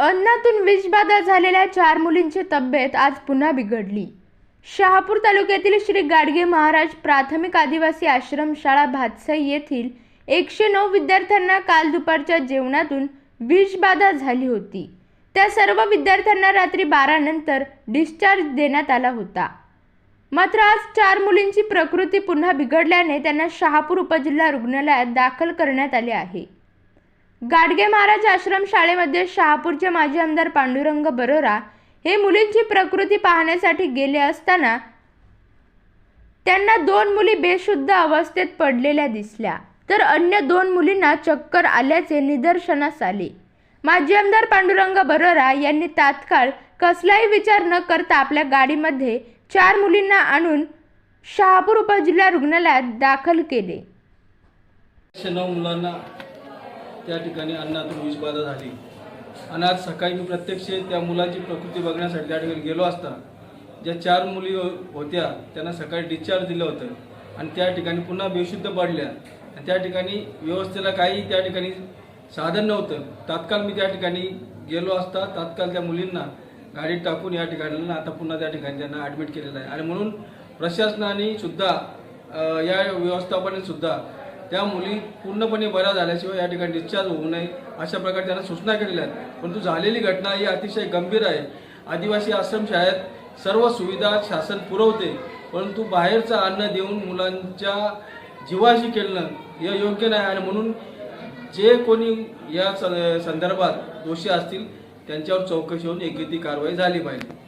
अन्नातून विषबाधा झालेल्या चार मुलींची तब्येत आज पुन्हा बिघडली. शहापूर तालुक्यातील श्री गाडगे महाराज प्राथमिक आदिवासी आश्रमशाळा भातसाई येथील एकशे नऊ विद्यार्थ्यांना काल दुपारच्या जेवणातून विषबाधा झाली होती. त्या सर्व विद्यार्थ्यांना रात्री बारानंतर डिस्चार्ज देण्यात आला होता. मात्र आज चार मुलींची प्रकृती पुन्हा बिघडल्याने त्यांना शहापूर उपजिल्हा रुग्णालयात दाखल करण्यात आले आहे. गाडगे महाराज आश्रम शाळेमध्ये शहापूरचे माजी आमदार पांडुरंग बरोरा हे मुलींची प्रकृती पाहण्यासाठी गेले असताना त्यांना दोन मुली बेशुद्ध अवस्थेत पडलेल्या दिसल्या. तर अन्य दोन मुलींना चक्कर आल्याचे निदर्शनास आले. माजी आमदार पांडुरंग बरोरा यांनी तात्काळ कसलाही विचार न करता आपल्या गाडीमध्ये चार मुलींना आणून शहापूर उपजिल्हा रुग्णालयात दाखल केले. नऊ मुलांना त्या ठिकाणी अन्नातून विषबाधा झाली. आणि आज सकाळी मी प्रत्यक्ष त्या मुलांची प्रकृती बघण्यासाठी त्या ठिकाणी गेलो असता ज्या चार मुली होत्या त्यांना सकाळी डिस्चार्ज दिलं होतं आणि त्या ठिकाणी पुन्हा बेशुद्ध पडल्या. आणि त्या ठिकाणी व्यवस्थेला काही त्या ठिकाणी साधन नव्हतं. तात्काळ मी त्या ठिकाणी गेलो असता तात्काळ त्या मुलींना गाडीत टाकून या ठिकाणी आता पुन्हा त्या ठिकाणी त्यांना ॲडमिट केलेलं आहे. आणि म्हणून प्रशासनाने सुद्धा या व्यवस्थापनेसुद्धा त्या मुली पूर्णपणे बऱ्या झाल्याशिवाय या ठिकाणी डिस्चार्ज होऊ नये अशा प्रकारे त्यांना सूचना केलेल्या आहेत. परंतु झालेली घटना ही अतिशय गंभीर आहे. आदिवासी आश्रमशाळेत सर्व सुविधा शासन पुरवते परंतु बाहेरचं अन्न देऊन मुलांच्या जीवाशी खेळणं हे योग्य नाही आणि म्हणून जे कोणी या स- संदर्भात दोषी असतील त्यांच्यावर चौकशी होऊन योग्य ती कारवाई झाली पाहिजे.